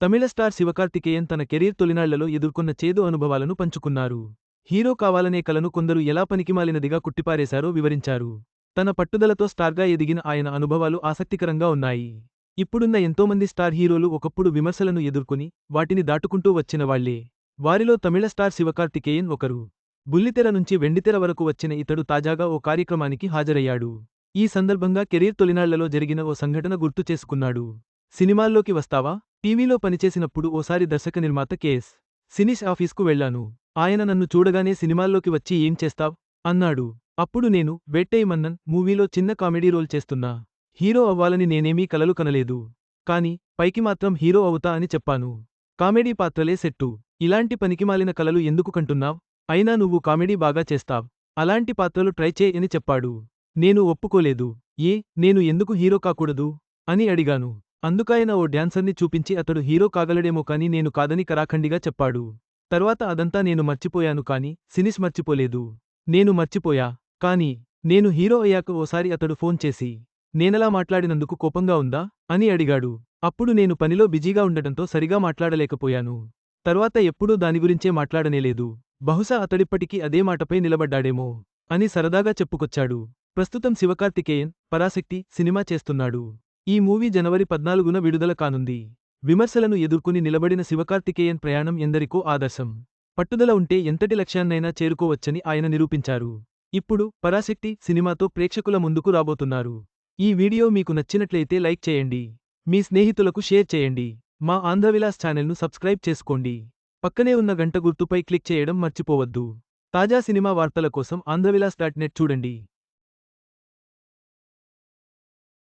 తమిళ star Sivakarthikeyan తన career తొలినాళ్ళలో ఎదుర్కొన్న చేదు అనుభవాలను పంచుకున్నారు. హీరో కావాలనే కలను కొందరు ఎలా పనికిమాలినదిగా కుట్టిపారేశారో వివరించారు. తన పట్టుదలతో స్టార్గా ఎదిగిన ఆయన అనుభవాలు ఆసక్తికరంగా ఉన్నాయి. ఇప్పుడున్న ఎంతోమంది స్టార్ హీరోలు ఒకప్పుడు విమర్శలను ఎదుర్కొని వాటిని దాటుకుంటూ వచ్చిన వాళ్ళే. వారిలో తమిళ స్టార్ శివకార్తికేయన్ ఒకరు. బుల్లితెర నుంచి వెండితెర వరకు వచ్చిన ఇతడు తాజాగా ఓ కార్యక్రమానికి హాజరయ్యాడు. ఈ సందర్భంగా కెరీర్ తొలినాళ్ళలో జరిగిన ఓ సంఘటన గుర్తు చేసుకున్నాడు. సినిమాల్లోకి వస్తావా? టీవీలో పనిచేసినప్పుడు ఓసారి దర్శక నిర్మాత కేఎస్ సినిష్ ఆఫీస్కు వెళ్ళాను ఆయన నన్ను చూడగానే సినిమాల్లోకి వచ్చి ఏం చేస్తావ్? అన్నాడు. అప్పుడు నేను వెట్టై మన్నన్ మూవీలో చిన్న కామెడీ రోల్ చేస్తున్నా. హీరో అవ్వాలని నేనేమీ కలలు కనలేదు. కాని పైకి మాత్రం హీరో అవుతా అని చెప్పాను. కామెడీ పాత్రలే సెట్టు. ఇలాంటి పనికిమాలిన కలలు ఎందుకు కంటున్నావ్? అయినా నువ్వు కామెడీ బాగా చేస్తావ్. అలాంటి పాత్రలు ట్రై చేయని అని చెప్పాడు. నేను ఒప్పుకోలేదు. ఏ నేను ఎందుకు హీరో కాకూడదు? అని అడిగాను. అందుకాయన ఓ డ్యాన్సర్ని చూపించి అతడు హీరో కాగలడేమో కాని నేను కాదని కరాఖండిగా చెప్పాడు. తర్వాత అదంతా నేను మర్చిపోయాను కాని సినిస్ మర్చిపోలేదు. నేను మర్చిపోయా కాని నేను హీరో అయ్యాక ఓసారి అతడు ఫోన్ చేసి నేనలా మాట్లాడినందుకు కోపంగా ఉందా? అని అడిగాడు. అప్పుడు నేను పనిలో బిజీగా ఉండటంతో సరిగా మాట్లాడలేకపోయాను. తర్వాత ఎప్పుడూ దాని గురించే మాట్లాడనేలేదు. బహుశా అతడిప్పటికీ అదే మాటపై నిలబడ్డాడేమో అని సరదాగా చెప్పుకొచ్చాడు. ప్రస్తుతం శివకార్తికేయన్ పరాశక్తి సినిమా చేస్తున్నాడు. ఈ మూవీ జనవరి పద్నాలుగున విడుదల కానుంది. విమర్శలను ఎదుర్కొని నిలబడిన శివకార్తికేయన్ ప్రయాణం ఎందరికో ఆదర్శం. పట్టుదల ఉంటే ఎంతటి లక్ష్యాన్నైనా చేరుకోవచ్చని ఆయన నిరూపించారు. ఇప్పుడు పరాశక్తి సినిమాతో ప్రేక్షకుల ముందుకు రాబోతున్నారు. ఈ వీడియో మీకు నచ్చినట్లయితే లైక్ చేయండి. మీ స్నేహితులకు షేర్ చేయండి. మా ఆంధ్రవిలాస్ ఛానల్ను సబ్స్క్రైబ్ చేసుకోండి. పక్కనే ఉన్న గంట గుర్తుపై క్లిక్ చేయడం మర్చిపోవద్దు. తాజా సినిమా వార్తల కోసం ఆంధ్రవిలాస్ డాట్ నెట్ చూడండి.